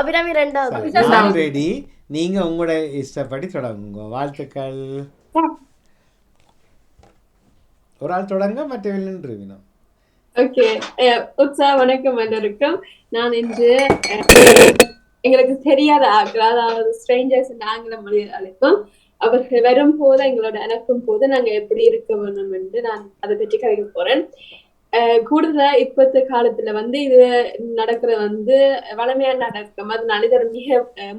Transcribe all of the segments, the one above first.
அபிராமி ரெண்டாவது நீங்க உங்களோட இஷ்டப்படி தொடங்குங்க. வாழ்த்துக்கள். ஒரு ஆள் தொடங்க மற்றவர்கள் நின்றுவினோம் ஓகே. உற்சா வணக்கம் அனைவருக்கும் நான் இன்று எங்களுக்கு தெரியாத ஆட்கள் அதாவது ஸ்ட்ரேஞ்சர்ஸ் ஆங்கில மொழியில் அழைப்போம். அவர்கள் வரும் போது எங்களோட அனுப்பும் போது நாங்க எப்படி இருக்க வேணும் என்று நான் அதை பற்றி கதைக்க போறேன். கூடுதலா இப்பத்த காலத்துல வந்து இது நடக்கிற வந்து வளமையா நடக்கும். அதனால இது மிக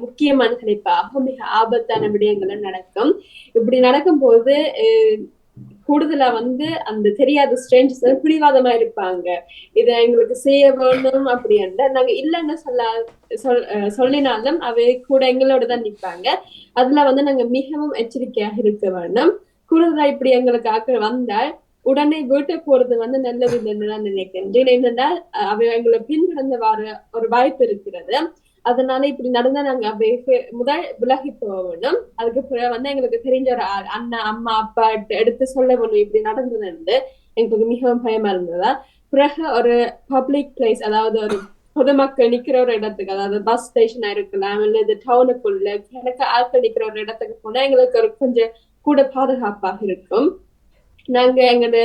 முக்கியமான தலைப்பாக மிக ஆபத்தான விடயங்களும் நடக்கும். இப்படி நடக்கும்போது அஹ், கூடுதலா வந்து அந்த தெரியாத ஸ்ட்ரேஞ்சர்ஸ் பிடிவாதமா இருப்பாங்க. இத எங்களுக்கு செய்ய வேணும் அப்படின்ட்டு நாங்க இல்லைன்னு சொல்ல சொல் அஹ் சொல்லினாலும் அவை கூட எங்களோட தான் நிப்பாங்க அதுல வந்து நாங்க மிகவும் எச்சரிக்கையாக இருக்க வேண்டும். கூடுதலா இப்படி எங்களுக்கு ஆக்கள் வந்தால் உடனே வீட்டுக்கு போறது வந்து நல்லது இல்லைன்னு நான் நினைக்கிறேன். என்னன்னா அவை எங்களை பின்கடந்து வர ஒரு வாய்ப்பு இருக்கிறது. அதனால இப்படி நடந்தா நாங்க முதல் விலகி போகணும் அதுக்கு பிறகு வந்து எங்களுக்கு தெரிஞ்ச ஒரு ஆள் அண்ணா அம்மா அப்பா எடுத்து சொல்ல வேணும் இப்படி நடந்ததுன்னு எங்களுக்கு மிகவும் பயமா இருந்ததா. பிறகு ஒரு பப்ளிக் பிளேஸ் அதாவது ஒரு பொதுமக்கள் நிக்கிற ஒரு இடத்துக்கு அதாவது பஸ் ஸ்டேஷனா இருக்கலாம் இல்ல இது டவுனுக்குள்ள எனக்கு ஆட்கள் நிக்கிற ஒரு இடத்துக்கு போனா எங்களுக்கு ஒரு கொஞ்சம் கூட பாதுகாப்பாக இருக்கும். நாங்க எங்களோட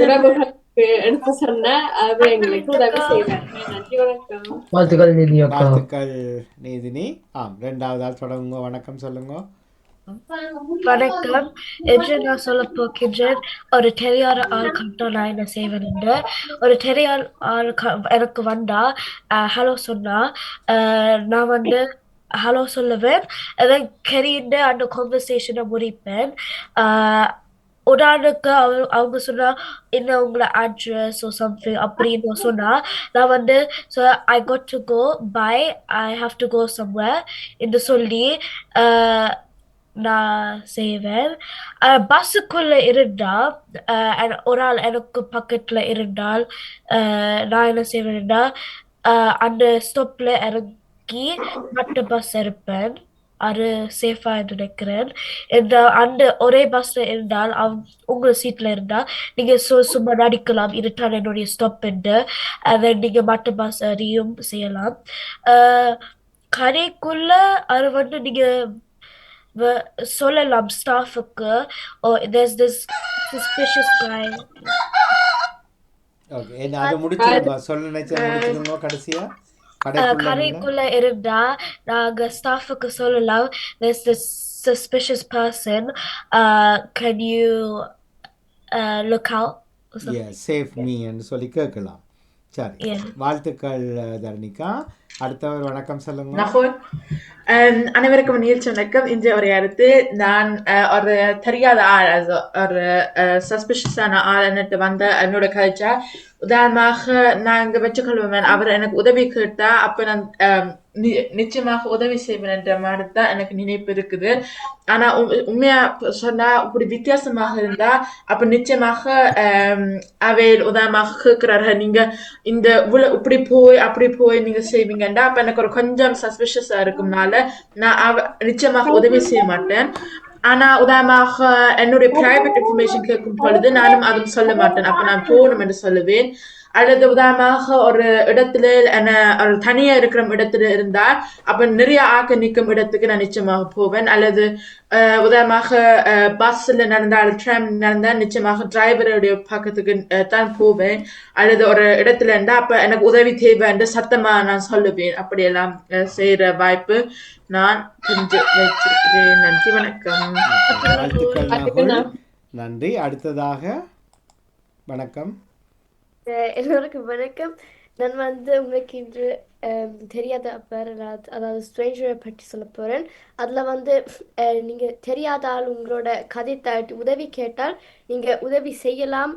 உறவுகளுக்கு எடுத்து சொன்னா அது எங்களுக்கு உதவி செய்வாங்க. நன்றி வணக்கம். வாழ்த்துக்கள் நிதி வாழ்த்துக்கள் நீதினி. ஆம் ரெண்டாவது ஆள் தொடங்குங்க. வணக்கம் சொல்லுங்க. வணக்கம். என்று நான் சொல்ல போகின்றேன் ஒரு தெரியாத ஆள் கண்டா நான் என்ன செய்வேன் என்று ஒரு தெரியாத ஆள் க- எனக்கு வந்தா ஹலோ சொன்னா அஹ், நான் வந்து ஹலோ சொல்லுவேன் அதான் கரிந்த அந்த கான்வர்சேஷனை முடிப்பேன். அஹ், உதாரணத்துக்கு அவங்க அவங்க சொன்னா என்ன உங்களை அட்ரஸ் ஓ சம்திங் அப்படின்னு சொன்னா நான் வந்து so I got to go bye I have to go somewhere என்று சொல்லி அஹ், நான் செய்வேன். பஸ்ஸுக்குள்ள இருந்தா அஹ், ஒரு ஆள் எனக்கு பக்கத்துல இருந்தால் நான் என்ன செய்வேன்னா அஹ், அந்த ஸ்டாப்ல இறங்கி மற்ற பஸ் இருப்பேன். அது சேஃபா நினைக்கிறேன். இந்த அந்த ஒரே பஸ்ல இருந்தால் அவங்க உங்க சீட்ல இருந்தா நீங்க சு சும்மா நடிக்கலாம். இருட்டால் என்னுடைய ஸ்டாப் என்று. அதை நீங்க மற்ற பஸ் அறியும் செய்யலாம். கரைக்குள்ள கடைக்குள்ள அது வந்து நீங்க சொல்லலாம் ஸ்டாஃபுக்கு ஓ there's this suspicious guy okay நான் அதை முடிச்சிருங்க சொல்ல நினைச்சா முடிச்சிருங்க கடைசியா? கடைக்குள்ள இருந்தா? நாங்க ஸ்டாஃபுக்கு சொல்லலாம் there's this suspicious person. Uh, can you uh, look out? Or something. Safe me என்று சொல்லி கேட்கலாம். சரி. வாழ்த்துக்கள் தரணிகா. அடுத்தவர் வணக்கம் சொல்லுங்க. நகோன் அனைவருக்கும் நிகழ்ச்சி வணக்கம் இன்றைய ஒரு அடுத்து நான் அஹ், ஒரு தெரியாத ஆள் ஒரு சஸ்பிஷியஸான ஆள் என்னட்டு வந்த என்னோட கழிச்சா உதாரணமாக நான் இங்க வச்சுக்கொள்வேன் அவர் எனக்கு உதவி கேட்டா அப்ப நான் அஹ், நிச்சயமாக உதவி செய்வேன் என்ற மாதிரி தான் எனக்கு நினைப்பு இருக்குது. ஆனா உண்மையா சொன்னா இப்படி வித்தியாசமாக இருந்தா அப்ப நிச்சயமாக அவையில் உதாரணமாக கேட்கிறார்கள் நீங்க இந்த இவ்வளவு இப்படி போய் அப்படி போய் நீங்க செய்வீங்க. செய்வீங்கண்டா அப்ப எனக்கு ஒரு கொஞ்சம் சஸ்பிஷியஸா இருக்கும்னால நான் அவ நிச்சயமாக உதவி செய்ய மாட்டேன். ஆனா உதாரணமாக என்னுடைய பிரைவேட் இன்ஃபர்மேஷன் கேட்கும் பொழுது நானும் அதுவும் சொல்ல மாட்டேன். அப்ப நான் போகணும் என்று சொல்லுவேன். அல்லது உதாரணமாக ஒரு இடத்துல என்ன ஒரு தனியா இருக்கிற இடத்துல இருந்தா அப்ப நிறைய ஆக்க நிற்கும் இடத்துக்கு நான் நிச்சயமாக போவேன். அல்லது உதாரணமாக பஸ்ல நடந்தால் ட்ராம் நடந்தால் நிச்சயமாக டிரைவருடைய பக்கத்துக்கு தான் போவேன். அல்லது ஒரு இடத்துல இருந்தா அப்ப எனக்கு உதவி தேவை என்று சத்தமா நான் சொல்லுவேன். அப்படியெல்லாம் செய்யற வாய்ப்பு நான் தெரிஞ்சு வச்சிருக்கிறேன் நன்றி வணக்கம். நன்றி. அடுத்ததாக வணக்கம். எல்லோருக்கும் வணக்கம் நான் வந்து உங்களுக்கு இன்று தெரியாத பேர் அதாவது ஸ்ட்ரேஞ்சரை பற்றி சொல்ல போகிறேன் அதில் வந்து நீங்கள் தெரியாத ஆள் உங்களோட கதை தாட்டி உதவி கேட்டால் நீங்கள் உதவி செய்யலாம்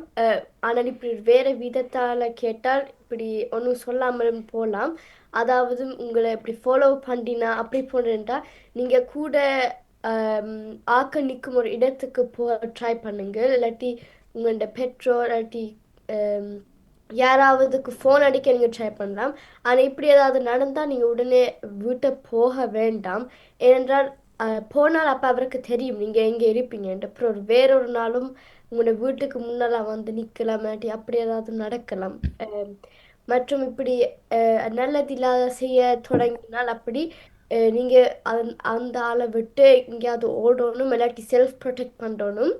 ஆனால் இப்படி வேறு விதத்தால் கேட்டால் இப்படி ஒன்றும் சொல்லாமலும் போகலாம் அதாவது உங்களை இப்படி ஃபாலோ பண்ணினா அப்படி போனேன்டா நீங்கள் கூட ஆக்க நிற்கும் ஒரு இடத்துக்கு போ ட்ரை பண்ணுங்கள் இல்லாட்டி உங்களோட பெற்றோர் இல்லாட்டி யாராவதுக்கு ஃபோன் அடிக்க நீங்கள் ட்ரை பண்ணலாம். ஆனால் இப்படி ஏதாவது நடந்தால் நீங்கள் உடனே வீட்டை போக வேண்டாம். ஏனென்றால் போனால் அப்போ அவருக்கு தெரியும். நீங்கள் எங்கே இருப்பீங்கன்ட்டு அப்புறம் ஒரு வேறொரு நாளும் உங்களோட வீட்டுக்கு முன்னால் வந்து நிற்கலாம் இல்லாட்டி அப்படி ஏதாவது நடக்கலாம். மற்றும் இப்படி நல்லது இல்லாத செய்ய தொடங்கினால் அப்படி நீங்கள் அந் அந்த ஆளை விட்டு எங்கேயாவது ஓடணும். இல்லாட்டி செல்ஃப் ப்ரொடெக்ட் பண்ணணும்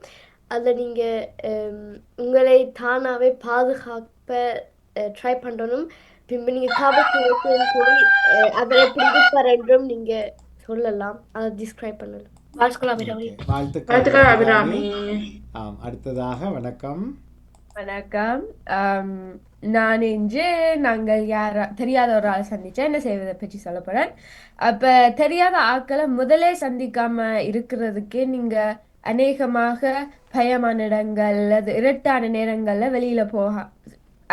அதில் நீங்கள் உங்களை தானாகவே பாதுகாப்ப ட்ரை பண்ணணும். பின்பு நீங்க காவல்துறைக்கு போய் அஹ், அவர் எப்படி இருப்பார் என்றும் நீங்க சொல்லலாம். அதை டிஸ்கிரைப் பண்ணலாம். வாழ்த்துக்கள் அபிராமி. ஆம் அடுத்ததாக வணக்கம். வணக்கம். நான் இன்று நாங்கள் யார தெரியாத ஒரு ஆள் சந்திச்சா என்ன செய்வதை பற்றி சொல்ல போறேன். அப்ப தெரியாத ஆட்களை முதலே சந்திக்காம இருக்கிறதுக்கு நீங்க அநேகமாக பயமான இடங்கள் அல்லது இருட்டான நேரங்கள்ல வெளியில போக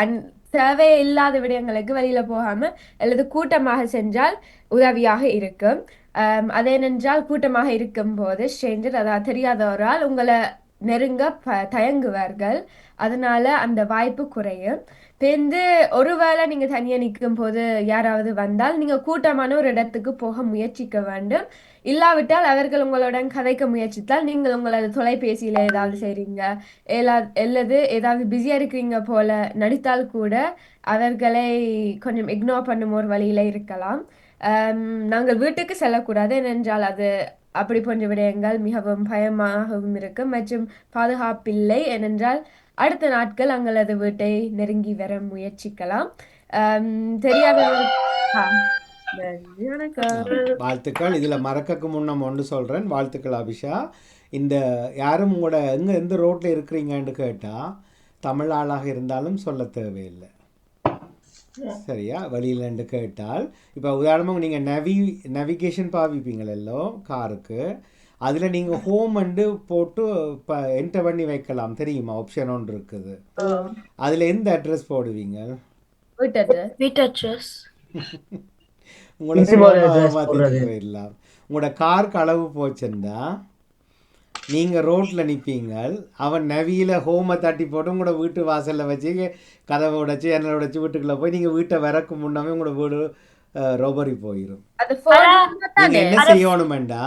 அந் தேவை இல்லாத விடயங்களுக்கு வெளியில போகாம அல்லது கூட்டமாக சென்றால் உதவியாக இருக்கும். ஆம், அதேனென்றால் கூட்டமாக இருக்கும்போது ஸ்ட்ரேஞ்சர் அதாவது தெரியாதவரால் உங்களை நெருங்க ப தயங்குவார்கள். அதனால அந்த வாய்ப்பு குறையும். பேருந்து ஒருவேளை நீங்க தனியா நிற்கும் போது யாராவது வந்தால் நீங்க கூட்டமான ஒரு இடத்துக்கு போக முயற்சிக்க வேண்டும். இல்லாவிட்டால் அவர்கள் உங்களுடன் கதைக்க முயற்சித்தால் நீங்கள் உங்களது தொலைபேசியில ஏதாவது செய்கிறீங்க எல்லா அல்லது ஏதாவது பிஸியா இருக்கிறீங்க போல நடித்தால் கூட அவர்களை கொஞ்சம் இக்னோர் பண்ணும் ஒரு வழியில இருக்கலாம். நாங்கள் வீட்டுக்கு செல்லக்கூடாது ஏனென்றால் அது அப்படி போன்ற விடயங்கள் மிகவும் பயமாகவும் இருக்கும் மற்றும் பாதுகாப்பில்லை ஏனென்றால் அடுத்த நாட்கள் அங்களது வீட்டை நெருங்கி வர முயற்சிக்கலாம். தெரியாத வாழ்த்துக்கள். இதில் மறக்கக்கு முன்னம் ஒன்று சொல்கிறேன் வாழ்த்துக்கள் அபிஷா. இந்த யாரும் உங்களோட எங்கே எந்த ரோட்டில் இருக்கிறீங்கன்னு கேட்டால் தமிழ் ஆளாக இருந்தாலும் சொல்ல தேவையில்லை. சரியா? வெளியிலன்னு கேட்டால் இப்போ உதாரணமாக நீங்கள் நவி நவிகேஷன் பாவிப்பீங்களோ காருக்கு அதில் நீங்கள் ஹோம் வந்து போட்டு இப்போ என்டர் பண்ணி வைக்கலாம். தெரியுமா? ஆப்ஷன் ஒன்று இருக்குது. அதில் எந்த அட்ரஸ் போடுவீங்க? வீட்டு அட்ரஸ் உங்களோட உங்களோட காருக்கு அளவு போச்சுன்னா நீங்கள் ரோட்டில் நிற்பீங்க அவன் நவியில் ஹோமை தட்டி போட்டு உங்களோட வீட்டு வாசலில் வச்சு கதவை உடைச்சி எண்ணெய் உடைச்சி வீட்டுக்குள்ளே போய் நீங்கள் வீட்டை விறக்கு முன்னமே உங்களோட வீடு ரொபரி போயிடும் என்ன செய்யணுமெண்டா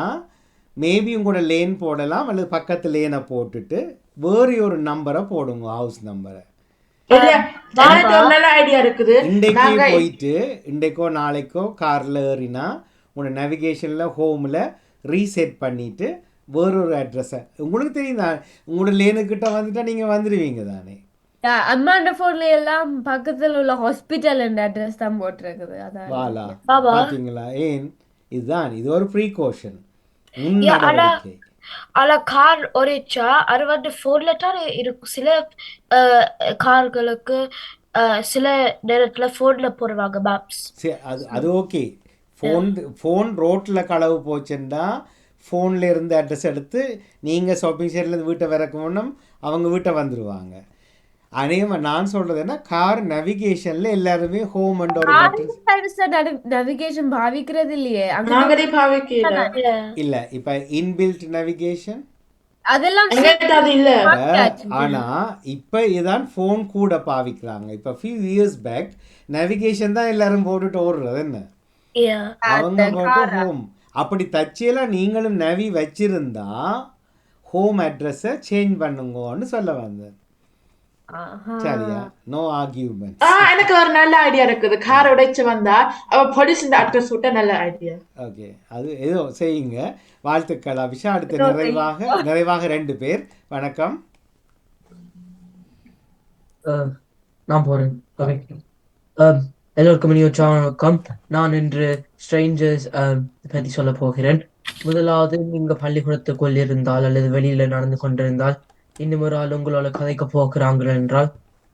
மேபி உங்களோட லேன் போடலாம் அல்லது பக்கத்து லேனை போட்டுட்டு வேறு ஒரு நம்பரை போடுங்க ஹவுஸ் நம்பரை நல்ல ஐடியா இருக்குது. இன்றைக்கே நாங்க போயிட்டு இன்றைக்கோ நாளைக்கோ காரில் ஏறினா உங்களோட நேவிகேஷனில் ஹோமில் ரீசெட் பண்ணிவிட்டு வேறொரு அட்ரஸை உங்களுக்கு தெரியும் தான். உங்களோட லேனுக்கிட்ட வந்துட்டா நீங்கள் வந்துடுவீங்க தானே. அம்மாண்ட போன்ல எல்லாம் பக்கத்துல உள்ள ஹாஸ்பிட்டல் அட்ரஸ் தான் போட்டிருக்குது. அதான். பார்த்தீங்களா ஏன்? இதுதான் இது ஒரு ப்ரீகாஷன் ஆனா- கார் ஒரேச்சா அது வந்து ஃபோன்ல தான் இருக்கும் சில கார்களுக்கு சில நேரத்துல ஃபோன்ல போடுவாங்க மேப்ஸ் அது அது ஓகே. ஃபோன் ஃபோன் ரோட்டில் களவு போச்சுன்னா ஃபோனில் இருந்து அட்ரஸ் எடுத்து நீங்கள் ஷாப்பிங் சைட்லேருந்து வீட்டை விறக்க முன்னம் அவங்க வீட்டை வந்துடுவாங்க அநேகமாக நான் சொல்கிறது என்ன? கார் நவிகேஷனில் எல்லாருமே ஹோம் அண்ட் ஒரு நவிகேஷன் பாவிக்கிறது இல்லையே. அங்க நாங்களே பாவிக்கல. இல்லை இப்போ இன்பில்ட் நவிகேஷன் அதெல்லாம் ஆனால் இப்போ இதான் ஃபோன் கூட பாவிக்கிறாங்க. இப்போ ஃபியூ இயர்ஸ் பேக் நவிகேஷன் தான் எல்லாரும் போட்டுட்டு ஓடுறது என்ன? Yeah. அவங்க போட்டு ஹோம் அப்படி தச்சியெல்லாம் நீங்களும் நவி வச்சிருந்தா ஹோம் அட்ரஸை சேஞ்ச் பண்ணுங்கன்னு சொல்ல வந்தேன். சரியா நோ ஆர்கியூமெண்ட் ஆ எனக்கு ஒரு நல்ல ஐடியா இருக்குது கார் உடைச்சு வந்தா அவ போலீஸ் இந்த அட்ரஸ் விட்ட நல்ல ஐடியா ஓகே அது ஏதோ செய்யுங்க வாழ்த்துக்கள் அபிஷா அடுத்து நிறைவாக நிறைவாக ரெண்டு பேர் வணக்கம் நான் போறேன் எல்லோருக்கும் வணக்கம் நான் இன்று ஸ்ட்ரேஞ்சர்ஸ் பற்றி சொல்ல போகிறேன் முதலாவது நீங்க பள்ளிக்கூடத்துக்குள் இருந்தால் அல்லது வெளியில நடந்து கொண்டிருந்தால் இன்னும் ஒரு ஆள் உங்களோட கதைக்க போகிறாங்க என்றால்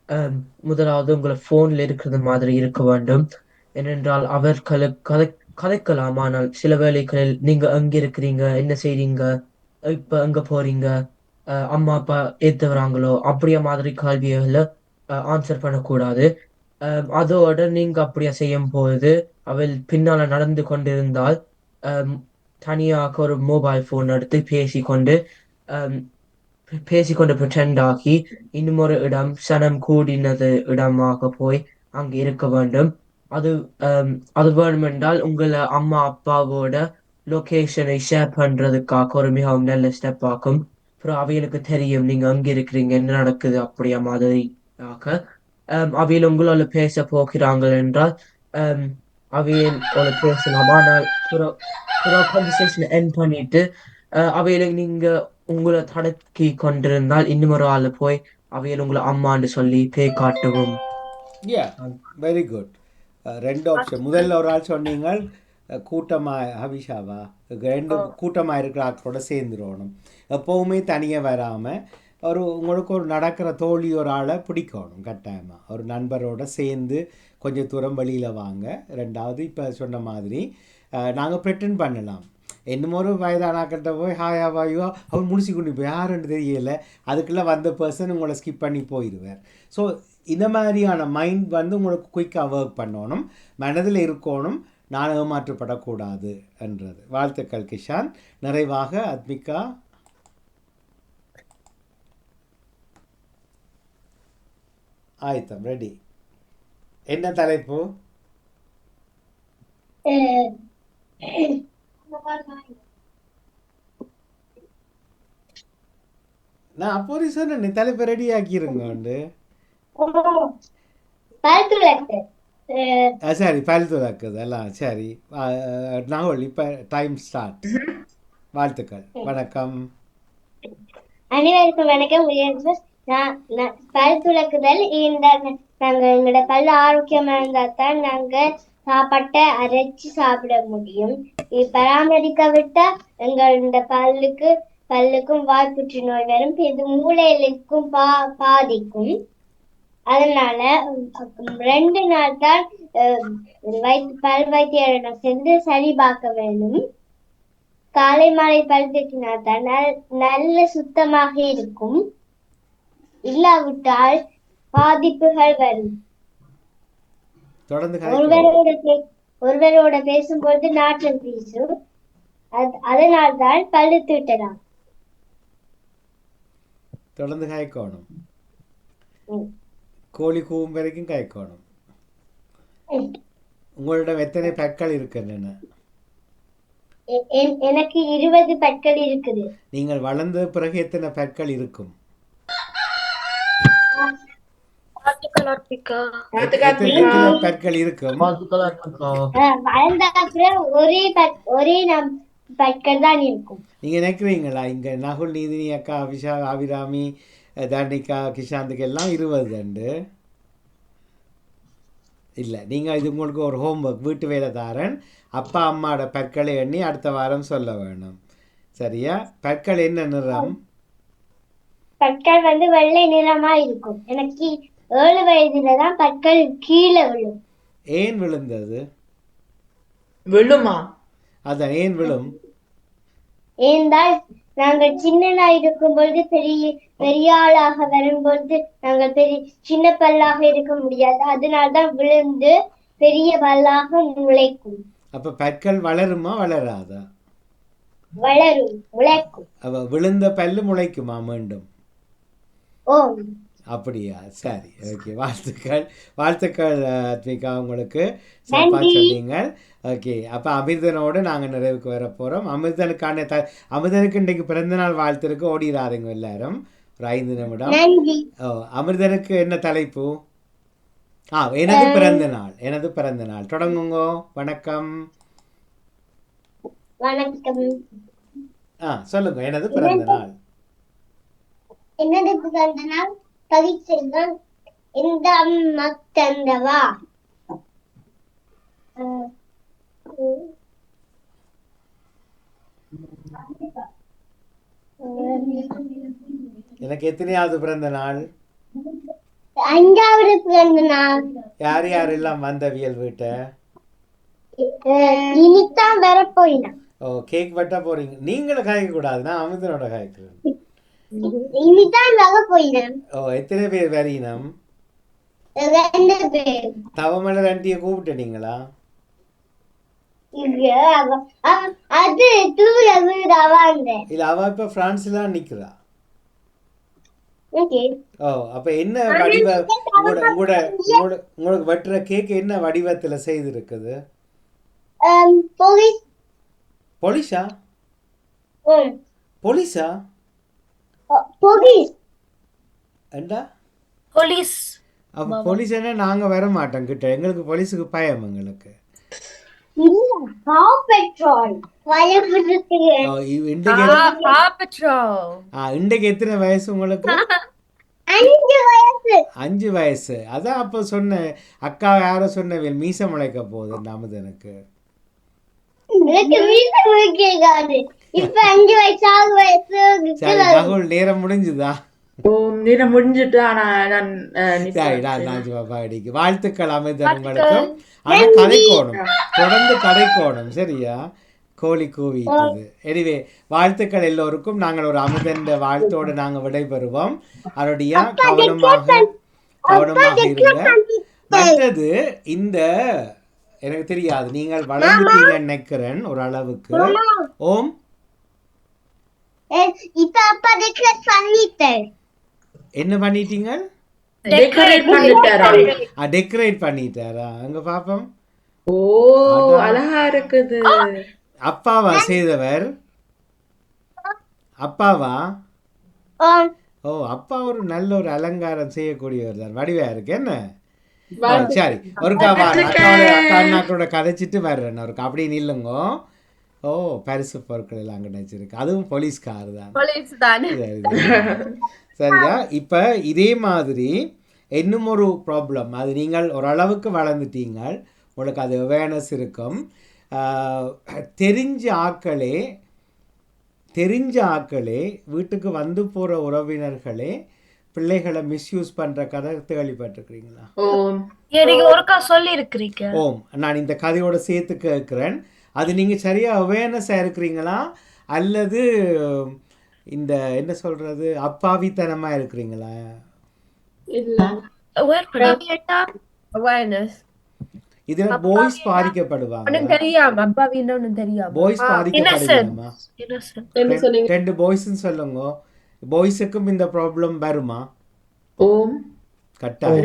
அஹ், முதலாவது உங்களை ஃபோனில் இருக்கிறது மாதிரி இருக்க வேண்டும். ஏனென்றால் அவர்களுக்கு கதை கதைக்கலாம். ஆனால் சில வேளைகளில் நீங்க எங்க இருக்கிறீங்க? என்ன செய்றீங்க? இப்ப எங்க போறீங்க? அஹ் அம்மா அப்பா ஏத்து வராங்களோ? அப்படிய மாதிரி கேள்விகளை ஆன்சர் பண்ணக்கூடாது. அஹ் அதோட நீங்க அப்படியா செய்யும் போது அவள் பின்னால நடந்து கொண்டிருந்தால் தனியாக ஒரு மொபைல் போன் எடுத்து பேசிக்கொண்டு அஹ் பேசிக்கொண்டு pretend ஆகி ஒரு இடம் சனம் கூடினது இடமாக போய் அங்க இருக்க வேண்டும். அது அது வேணுமென்றால் உங்களை அம்மா அப்பாவோட லொகேஷனை ஷேர் பண்றதுக்காக ஒரு மிகவும் நல்ல ஸ்டெப் ஆகும் அப்புறம் அவைகளுக்கு தெரியும் நீங்க அங்க இருக்கிறீங்க? என்ன நடக்குது? அப்படியா மாதிரியாக. um, அவையில் உங்களோட பேச போகிறாங்கள் என்றால் um, அவையோட பேசலாம். ஆனால் என் பண்ணிட்டு அவையில நீங்க உங்களை தடக்கி கொண்டிருந்தால் இன்னும் ஒரு ஆள் போய் அவையில் உங்களை அம்மான்னு சொல்லி பேய் காட்டவும். யா வெரி குட் ரெண்டு ஆப்ஷன் முதல்ல ஒரு ஆள் சொன்னீங்க கூட்டமாக ஹபிஷாவா ரெண்டு கூட்டமாக இருக்கிற ஆட்களோட சேர்ந்துடணும். எப்போவுமே தனியாக வராமல் ஒரு உங்களுக்கு ஒரு நடக்கிற தோழி ஒரு ஆளை பிடிக்கணும் கட்டாயமாக ஒரு நண்பரோட சேர்ந்து கொஞ்சம் தூரம் வெளியில் வாங்க. ரெண்டாவது இப்போ சொன்ன மாதிரி நாங்கள் ப்ரிட்டன் பண்ணலாம். என்னமோ ஒரு வயதானாக்கிட்ட போய் ஹாய் ஹவாயோ அவர் முடிச்சு கொண்டு போய் யாருன்னு தெரியல. அதுக்குள்ளே வந்த பர்சன் உங்களை ஸ்கிப் பண்ணி போயிடுவார் ஸோ இந்த மாதிரியான மைண்ட் வந்து உங்களுக்கு குயிக்காக ஒர்க் பண்ணணும். மனதில் இருக்கணும். நான் ஏமாற்றப்படக்கூடாது என்றது. வாழ்த்துக்கள் கிஷான் நிறைவாக அத்மிகா. ஆயத்தம் ரெடி என்ன தலைப்பு? நான் அப்போது சொன்னேன் தலைப்பை ரெடி ஆக்கிருங்க ஆ, சரி பல் துறக்குது எல்லாம் சரி. நாவல் இப்போ டைம் ஸ்டார்ட் வாழ்த்துக்கள் வணக்கம். அனைவருக்கும் வணக்கம் பல் துலக்குதல் இந்த நாங்க எங்களோட பல் ஆரோக்கியமா இருந்தா தான் நாங்க சாப்பாட்டை அரைச்சு சாப்பிட முடியும். இது பராமரிக்க விட்டா எங்களோட பல்லுக்கு பல்லுக்கும் வாய் புற்றுநோய் வரும் இது மூளைகளுக்கும் பா பாதிக்கும். அதனால ரெண்டு நாள் தான் பல் வைத்தியரிடம் சென்று சரி பார்க்க வேண்டும். காலை மாலை பல் தான் நல்- நல்ல சுத்தமாக இருக்கும். இல்லாவிட்டால் பாதிப்புகள் வரும். தொடர்ந்து ஒருவரோட பேசும்போது நாற்றம் வீசும் அது- அதனால்தான் பல்லு தீட்டலாம். தொடர்ந்து காய்க்கணும். கோழி கூவும் வரைக்கும் காய்க்கணும். உங்களிடம் எத்தனை பற்கள் இருக்கின்றன? எனக்கு இருபது பற்கள் இருக்குது. நீங்கள் வளர்ந்த பிறகு எத்தனை பற்கள் இருக்கும்? வாழ்த்துக்கள் அர்ப்பிகா. பற்கள் இருக்கும்? ஒரே ஒரே நம் பற்கள் தான் இருக்கும். நீங்கள் நினைக்கிறீங்களா? இங்கே நகுல் நீதினி அக்கா அபிஷா அபிராமி தர்ணிகா கிஷாந்துக்கு எல்லாம் இருபது ரெண்டு இல்லை நீங்கள் இது உங்களுக்கு ஒரு ஹோம்ஒர்க் வீட்டு வேலை தாரன் அப்பா அம்மாவோட பற்களை எண்ணி அடுத்த வாரம் சொல்ல வேணும். சரியா? பற்கள் என்ன நிறம்? பற்கள் வந்து வெள்ளை நிறமா இருக்கும். எனக்கு ஏழு வயதுல தான் பற்கள் கீழே விழும். ஏன் விழுந்தது? விழுமா? அதான் ஏன் விழும்? ஏனென்றால் நாங்கள் சின்னனா இருக்கும் பொழுது பெரிய பெரிய ஆளாக வரும்பொழுது நாங்கள் பெரிய சின்ன பல்லாக இருக்க முடியாது. அதனால்தான் விழுந்து பெரிய பல்லாக முளைக்கும். அப்போ பற்கள் வளருமா வளராதா? வளரும் முளைக்கும். அவ விழுந்த பல்லு முளைக்குமா மீண்டும்? ஓ அப்படியா? சரி ஓகே. வாழ்த்துக்கள். வாழ்த்துக்கள் அத்விகா உங்களுக்கு. சிறப்பாக சொன்னீங்க ஓகே. அப்போ அமிர்தனோடு நாங்கள் நிறைவுக்கு வர போகிறோம் அமிர்தனுக்கான த அமிர்தனுக்கு இன்றைக்கு பிறந்தநாள் வாழ்த்திருக்கு ஓடிடாதீங்க எல்லாரும். ஒரு ஐந்து நிமிடம். ஓ அமிர்தனுக்கு என்ன தலைப்பு? ஆ எனது பிறந்த நாள் எனது பிறந்த நாள் தொடங்குங்க. வணக்கம். வணக்கம். ஆ சொல்லுங்க. எனது பிறந்த நாள் என்னது பிறந்த நாள் பரிசெல்வம் இந்த அம்மா தந்தவா. எனக்கு எத்தனையாவது பிறந்த நாள்? அஞ்சாவது பிறந்த நாள். யார் யாரெல்லாம் வந்தவியல் வீட்டை? இனித்தான் வரப்போயினா. ஓ கேக் வெட்ட போறீங்க. நீங்களும் காய்க்க கூடாது நான் அமிர்தனோட காய்க்கிறேன் இனிதான் வர ஓ எத்தனை பேர் வரையினம் ரெண்டு பேர். தவமலர் ஆண்டியை கூப்பிட்டுனீங்களா இது அவ- அவ- அது தூர வீடு அவாந்த இல்ல அவ இப்ப பிரான்ஸ்ல தான் நிக்கிறா? ஓகே. ஓ அப்ப என்ன வடிவ உங்களுக்கு வெட்டுற கேக் என்ன வடிவத்துல செய்திருக்குது? போலீஸ். பொலிஷா? ம். பொலிஷா? போலீஸ். ஏண்டா? போலீஸ். அப்போ போலீஸ் என்ன நாங்க வர மாட்டோம் கிட்ட. எங்களுக்கு போலீஸுக்கு பயம் எங்களுக்கு. இன்றைக்கு எத்தனை வயசு உங்களுக்கு? அஞ்சு வயசு. அஞ்சு வயசு. அதான் அப்போ சொன்னேன் அக்கா யாரோ சொன்னவேல் மீச முளைக்க போகுது நாமதனுக்கு எனக்கு இப்ப அஞ்சு வயசு நேரம் முடிஞ்சுதா? ஓ நேரம் முடிஞ்சிட்டு ஆனா நான் வாழ்த்துக்கள் அமைதர் உங்களுக்கும் ஆனா கதைக்கோணும். தொடர்ந்து கதைக்கோணும் சரியா? கோழி கூவிட்டது. எனிவே வாழ்த்துக்கள் எல்லோருக்கும். நாங்கள் ஒரு அமுதன் வாழ்த்தோடு நாங்கள் விடைபெறுவோம். அவருடைய கவனமாக கவனமாக இருங்க. மற்றது இந்த எனக்கு தெரியாது. நீங்கள் வளர்ந்துட்டீங்கன்னு நினைக்கிறேன் ஒரு அளவுக்கு. ஓம் இப்ப அப்பா டெக்கரேட் பண்ணிட்டேன் என்ன பண்ணிட்டீங்க? Decorate பண்ணிட்டாரா? டெக்கரேட் பண்ணிட்டாரா? அங்க பாப்போம். ஓ அழகா இருக்குது. அப்பாவா செய்தவர்? அப்பாவா? ஓ அப்பா ஒரு நல்ல ஒரு அலங்காரம் செய்யக்கூடியவர் தான். வடிவா இருக்கு என்ன? சரி. ஒருக்கா அக்காவோட அக்கா அண்ணாக்களோட கதைச்சிட்டு வர்றேன். ஒருக்கா அப்படியே நில்லுங்க. ஓ பரிசு பொருட்கள் எல்லாம் அங்கே வச்சிருக்கு அதுவும் தான். போலீஸ் தானே. சரி, சரி. சரியா? இப்போ இதே மாதிரி இன்னும் ஒரு ப்ராப்ளம் அது நீங்கள் ஓரளவுக்கு வளர்ந்துட்டீங்க உங்களுக்கு அது அவேர்னஸ் இருக்கும். ஆஹ், தெரிஞ்ச ஆக்களே தெரிஞ்ச ஆக்களே வீட்டுக்கு வந்து போகிற உறவினர்களே பிள்ளைகளை மிஸ்யூஸ் பண்ணுற கதை கேள்விப்பட்டிருக்கிறீங்களா? ஓ. நீங்க ஒருக்கா சொல்லி இருக்கிறீங்க ஓம் நான் இந்த கதையோட சேர்த்து கேட்குறேன். அது நீங்கள் சரியாக அவேர்னஸாக இருக்கிறீங்களா? அல்லது இந்த என்ன சொல்கிறது அப்பாவித்தனமாக இருக்கிறீங்களா? இதில் பாய்ஸ் பாதிக்கப்படுவாங்க தெரியாம தெரியாம. பாய்ஸ் பாதிக்கப்படுவாங்கம்மா. ரெண்டு பாய்ஸ்ன்னு சொல்லுங்க. பாய்ஸுக்கும் இந்த ப்ராப்ளம் வருமா? ஓம். கட்டாயம்.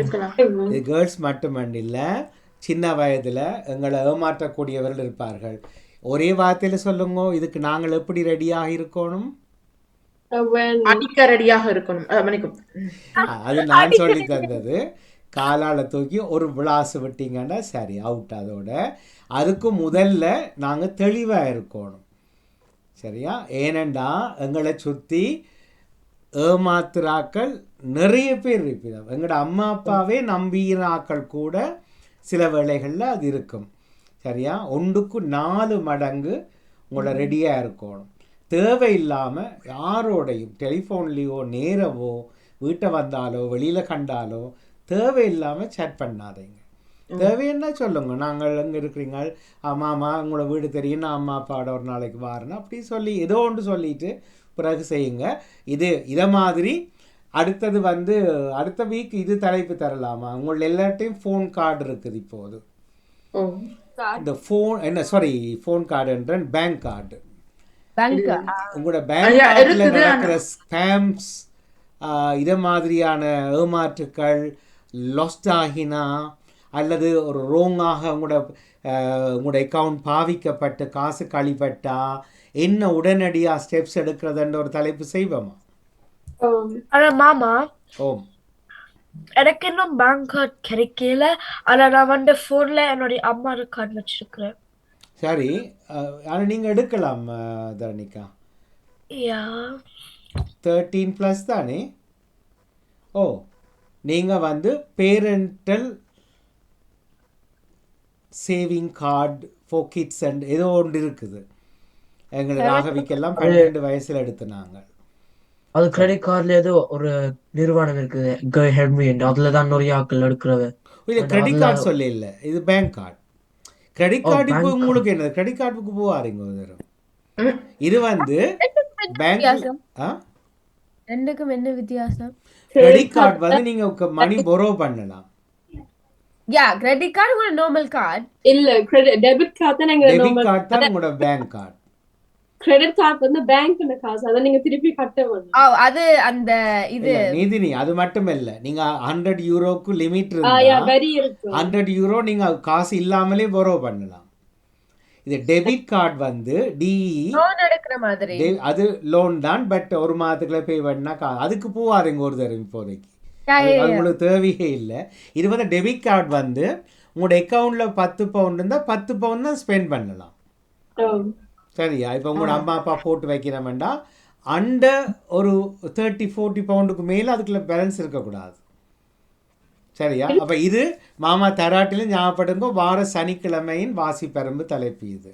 இது கேர்ள்ஸ் மட்டுமன் இல்லை. சின்ன வயதில் எங்களை ஏமாற்றக்கூடியவர்கள் இருப்பார்கள். ஒரே வார்த்தையில் சொல்லுங்க இதுக்கு நாங்கள் எப்படி ரெடியாக இருக்கணும். அடிக்க ரெடியாக இருக்கணும். அது நான் சொல்லி தந்தது. காலால தூக்கி ஒரு விளாசு விட்டீங்கன்னா சரி அவுட் அதோட. அதுக்கு முதல்ல நாங்கள் தெளிவாக இருக்கணும். சரியா? ஏனண்டா எங்களை சுற்றி ஏமாத்துறாக்கள் நிறைய பேர் இருப்பினர் எங்களோட அம்மா அப்பாவே நம்பினாக்கள் கூட சில வேளைகளில் அது இருக்கும். சரியா? ஒன்றுக்கு நாலு மடங்கு உங்களை ரெடியாக இருக்கணும். தேவையில்லாமல் யாரோடையும் டெலிஃபோன்லேயோ நேரவோ வீட்டை வந்தாலோ வெளியில் கண்டாலோ தேவையில்லாமல் சேட் பண்ணாதீங்க. தேவைன்னா சொல்லுங்க. நாங்கள் எங்கே இருக்கிறீங்க? மாமா உங்களோட வீடு தெரியும். நான் அம்மா அப்பாவோட ஒரு நாளைக்கு வாரேன்னு அப்படி சொல்லி ஏதோ ஒன்று சொல்லிட்டு பிறகு செய்யுங்க. இது இதை மாதிரி அடுத்தது வந்து அடுத்த வீக் இது தலைப்பு தரலாமா? உங்களோட எல்லார்ட்டையும் ஃபோன் கார்டு இருக்குது இப்போது. ஓ. இந்த ஃபோன் என்ன சாரி ஃபோன் கார்டுன்றேன் பேங்க் கார்டு பேங்க் உங்களோட பேங்க் கார்டில். நடக்கிற ஸ்பேம்ஸ் இதை மாதிரியான ஏமாற்றுக்கள் லாஸ்ட் ஆகினா அல்லது ஒரு ரோங்காக உங்களோட உங்களோட அக்கவுண்ட் பாவிக்கப்பட்டு காசு கழிப்பட்டா என்ன உடனடியாக ஸ்டெப்ஸ் எடுக்கிறதுன்ற ஒரு தலைப்பு செய்வோமா? ஆனா மாமா. ஓம் எனக்கு இன்னும் பேங்க் கார்டு கிடைக்கல. ஆனா நான் வந்து போன்ல என்னுடைய அம்மா கார்டு வச்சிருக்கிறேன். சரி. ஆனால் நீங்கள் எடுக்கலாம் தரணிகா யா. தேர்ட்டீன் ப்ளஸ் தானே? ஓ. நீங்கள் வந்து parental saving card for kids and ஏதோ ஒன்று இருக்குது. எங்களை ராகவிக்கெல்லாம் பன்னெண்டு வயசில் எடுத்து நாங்கள். அது கிரெடிட் கார்டுல ஏதோ ஒரு நிறுவனம் இருக்குது. கோ ஹெல்மி அதுல தான் நிறைய ஆட்கள் எடுக்கிறவ இது கிரெடிட் கார்டு சொல்ல இல்லை. இது பேங்க் கார்டு கிரெடிட் கார்டு இப்போ உங்களுக்கு என்னது? கிரெடிட் கார்டுக்கு போவாருங்க ஒரு இது வந்து பேங்க் ரெண்டுக்கும் என்ன வித்தியாசம். கிரெடிட் கார்டு வந்து நீங்கள் மணி borrow பண்ணலாம். யா கிரெடிட் கார்டு ஒரு நார்மல் கார்டு இல்ல கிரெடிட் டெபிட் கார்டு தான் எங்க டெபிட் கார்டு தான் உங்களோட பேங்க் கார்டு கிரெடிட் கார்டு வந்து பேங்க்ல காசு அதை நீங்க திருப்பி கட்ட வேணும். அது அந்த இது நீதினி அது மட்டும் இல்ல நீங்க ஹண்ட்ரட் யூரோக்கு லிமிட் ஆ, yeah, இருந்தா வரி இருக்கு. ஹண்ட்ரட் யூரோ நீங்க காசு இல்லாமலே borrow பண்ணலாம். இது டெபிட் கார்டு வந்து டிஇ லோன் எடுக்கிற மாதிரி. அது லோன் தான் பட் ஒரு மாதத்துக்குள்ள பே பண்ணா கா- அதுக்கு போவாருங்க ஒரு தரம் இப்போதைக்கு. உங்களுக்கு தேவையே இல்லை. இது வந்து டெபிட் கார்டு வந்து உங்களோட அக்கௌண்ட்டில் பத்து பவுண்ட் இருந்தால் பத்து பவுண்ட் தான் ஸ்பெண்ட் பண்ணலாம். ஓ. சரியா? இப்போ உங்களோட அம்மா அப்பா போட்டு வைக்கிறோம்டா அண்டர் ஒரு தேர்ட்டி ஃபோர்ட்டி பவுண்டுக்கு மேலே அதுக்குள்ள பேலன்ஸ் இருக்கக்கூடாது. சரியா? அப்போ இது மாமா தராட்டிலும் ஞாபகப்படுங்க வார சனிக்கிழமையின் வாசி பெரம்பு தலைப்பு இது.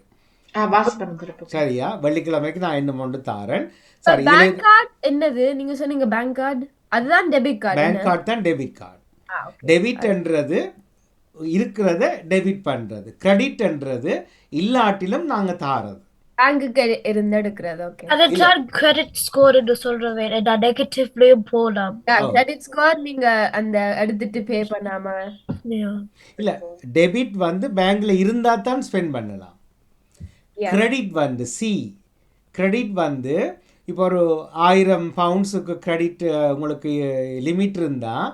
சரியா? வெள்ளிக்கிழமைக்கு நான் இன்னும் ஒன்று தாரேன். சரி என்னது? நீங்க சொன்னீங்க பேங்க் கார்டு அதுதான் டெபிட் கார்டு பேங்க் கார்டு தான் டெபிட் கார்டு டெபிட்ன்றது இருக்கிறத டெபிட் பண்ணுறது கிரெடிட்ன்றது இல்லாட்டிலும் நாங்கள் தாரது. பேங்குக்கு இருந்து எடுக்கிறது ஓகே அதுதான் கிரெடிட் ஸ்கோர் என்று சொல்றவே நான் நெகட்டிவ்லயும் போலாம். கிரெடிட் ஸ்கோர் நீங்க அந்த எடுத்துட்டு பே பண்ணாம. இல்லை டெபிட் வந்து பேங்க்ல இருந்தால் தான் ஸ்பெண்ட் பண்ணலாம். கிரெடிட் வந்து சி கிரெடிட் வந்து இப்போ ஒரு ஆயிரம் பவுண்ட்ஸுக்கு கிரெடிட் உங்களுக்கு லிமிட் இருந்தால்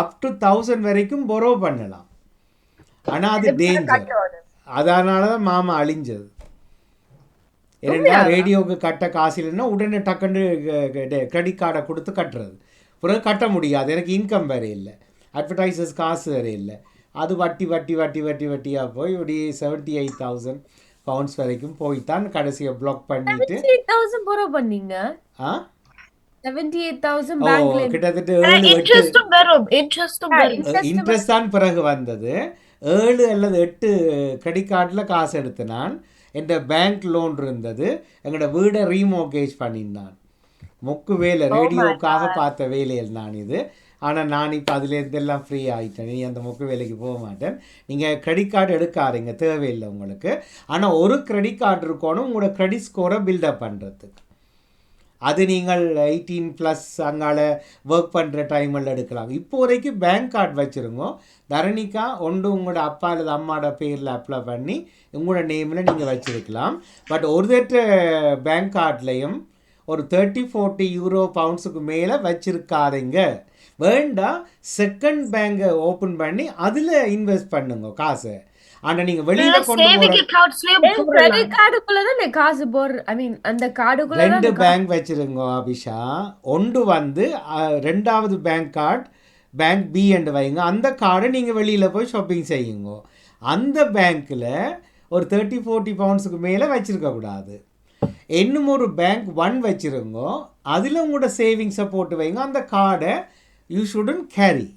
அப் டு தௌசண்ட் வரைக்கும் borrow பண்ணலாம். ஆனால் அது டேஞ்சர் அதனால தான் மாமா அழிஞ்சது. ஏன்னா ரேடியோவுக்கு கட்ட காசு இல்லைன்னா உடனே டக்குன்னு கிரெடிட் கார்டை கொடுத்து கட்டுறது. பிறகு கட்ட முடியாது. எனக்கு இன்கம் வேற இல்லை. அட்வர்டைசர்ஸ் காசு வேற இல்லை. அது வட்டி வட்டி வட்டி வட்டி வட்டியாக போய் இப்படி செவன்ட்டி எயிட் தௌசண்ட் பவுண்ட்ஸ் வரைக்கும் போய்த்தான் கடைசியை பிளாக் பண்ணிட்டு. எயிட் தௌசண்ட் போரோ பண்ணீங்க? ஆ? இன்ட்ரெஸ்ட் தான் பிறகு வந்தது. ஏழு அல்லது எட்டு கிரெடிட் கார்டில் காசு எடுத்து நான் என் பேங்க் லோன் இருந்தது. எங்களோட வீடை ரீமோகேஜ் பண்ணினான் மொக்கு வேலை ரேடியோவுக்காக பார்த்த வேலையில் நான் இது. ஆனால் நான் இப்போ அதுலேருந்தெல்லாம் ஃப்ரீ ஆகிட்டேன் நீ அந்த மொக்கு வேலைக்கு போக மாட்டேன். நீங்கள் கிரெடிட் கார்டு எடுக்காதீங்க. தேவையில்லை உங்களுக்கு. ஆனால் ஒரு கிரெடிட் கார்டு இருக்கணும். உங்களோட கிரெடிட் ஸ்கோரை பில்டப் பண்ணுறதுக்கு அது நீங்கள் எயிட்டீன் ப்ளஸ் அங்கால ஒர்க் பண்ணுற டைமில் எடுக்கலாம். இப்போ வரைக்கும் பேங்க் கார்டு வச்சுருங்க. தரணிக்கா ஒன்று உங்களோட அப்பா அல்லது அம்மாவோட பேரில் அப்ளை பண்ணி உங்களோட நேமில் நீங்கள் வச்சுருக்கலாம். பட் ஒரு தட்ட பேங்க் கார்ட்லேயும் ஒரு தேர்ட்டி ஃபோர்ட்டி யூரோ பவுண்ட்ஸுக்கு மேலே வச்சுருக்காதீங்க. வேண்டாம் செகண்ட் பேங்கை ஓப்பன் பண்ணி அதில் இன்வெஸ்ட் பண்ணுங்க காசை. ஆனால் நீங்கள் வெளியில் கொண்டு காசு போடுற. ஐ மீன் அந்த கார்டுக்குள்ள ரெண்டு பேங்க் வச்சிருங்க அபிஷா. ஒன்று வந்து ரெண்டாவது பேங்க் கார்டு பேங்க் பி என்று வைங்க. அந்த கார்டை நீங்கள் வெளியில் போய் ஷாப்பிங் செய்யுங்க. அந்த பேங்க்கில் ஒரு தேர்ட்டி ஃபோர்ட்டி பவுண்ட்ஸுக்கு மேலே வச்சிருக்க கூடாது. இன்னும் ஒரு பேங்க் ஒன் வச்சிருங்க. அதில் உங்களோட சேவிங்ஸை போட்டு வைங்க. அந்த கார்டை யூ ஷுடன் கேரி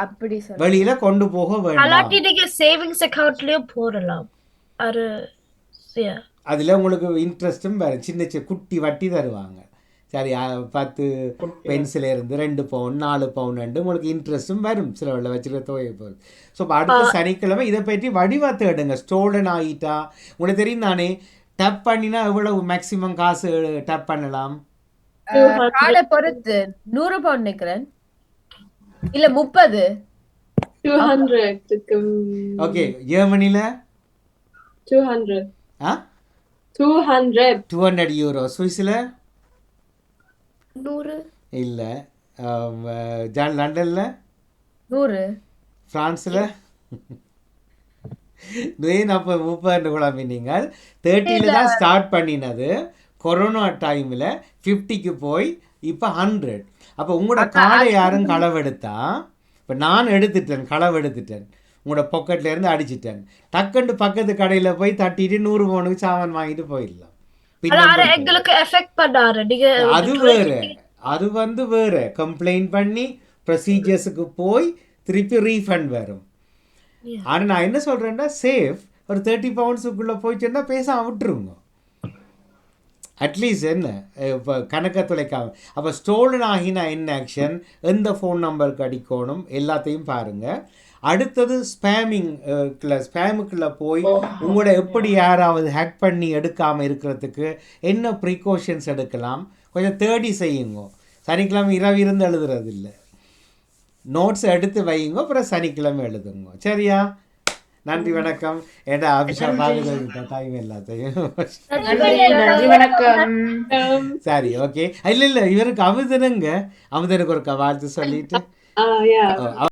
அப்படி சொல்ல வெளியில் கொண்டு போக வேண்டாம். நீங்க சேவிங்ஸ் அக்கவுண்ட்லயும் போடலாம். அது. அதில் உங்களுக்கு இன்ட்ரெஸ்ட்டும் வேறு சின்ன சின்ன குட்டி வட்டி தருவாங்க. சரி பத்து பென்சில் இருந்து ரெண்டு பவுன் நாலு பவுன் ரெண்டு உங்களுக்கு இன்ட்ரெஸ்ட்டும் வரும். சில வெள்ள வச்சுருக்க தொகை போகுது ஸோ அடுத்த சனிக்கிழமை இதை பற்றி வடிவா தேடுங்க. ஸ்டோலன் ஆகிட்டா உங்களுக்கு தெரியும் தானே? டப் பண்ணினா எவ்வளவு மேக்ஸிமம் காசு டப் பண்ணலாம்? பொறுத்து நூறு பவுண்ட் நினைக்கிறேன் இல்ல முப்பது. ஓகே ஜெர்மனியில் டூ ஹண்ட்ரட் ஆ? Two hundred two hundred euro சுவிஸில் நூறு. இல்லை. ஜான் லண்டனில்? நூறு. ஃப்ரான்ஸில் ஏன் அப்போ முப்பது குழம்பி நீங்கள் தேர்ட்டியில் தான் ஸ்டார்ட் பண்ணினது. கொரோனா டைமில் ஃபிஃப்டிக்கு போய் இப்போ ஹண்ட்ரட் அப்போ உங்களோட கார்டை யாரும் களவெடுத்தா? இப்போ நான் எடுத்துட்டேன் களவெடுத்துட்டேன். உங்களோட பொக்கெட்ல இருந்து அடிச்சிட்டேன். டக்குன்னு பக்கத்து கடையில் போய் தட்டிட்டு நூறு பவுனுக்கு சாமான் வாங்கிட்டு போயிடலாம். அது வேற. அது வந்து வேற. கம்ப்ளைண்ட் பண்ணி ப்ரொசீஜர்ஸுக்கு போய் திருப்பி ரீஃபண்ட் வரும். ஆனா நான் என்ன சொல்றேன்னா சேஃப் ஒரு தேர்ட்டி பவுண்ட்ஸுக்குள்ளே போயிட்டுன்னா பேசாம விட்டுருங்க. அட்லீஸ்ட் என்ன? இப்போ கணக்கை துளைக்காம அப்போ ஸ்டோலன் ஆகினா என்ன ஆக்ஷன் எந்த ஃபோன் நம்பருக்கு அடிக்கணும் எல்லாத்தையும் பாருங்கள் அடுத்தது ஸ்பேமிங் ஸ்பேமுக்குள்ளே போய் உங்களோட எப்படி யாராவது ஹேக் பண்ணி எடுக்காமல் இருக்கிறதுக்கு என்ன ப்ரிகாஷன்ஸ் எடுக்கலாம்? கொஞ்சம் தேடி செய்யுங்க. சனிக்கிழமை இரவு இருந்து எழுதுறது இல்லை நோட்ஸ் எடுத்து வையுங்க அப்புறம் சனிக்கிழமை எழுதுங்க. சரியா? நன்றி வணக்கம். ஏடா அபிஷா டைம் எல்லாத்தையும். நன்றி வணக்கம். சரி ஓகே இல்ல இல்ல இவருக்கு அமுதனுங்க அமுதனுக்கு ஒரு வாழ்த்து சொல்லிட்டு.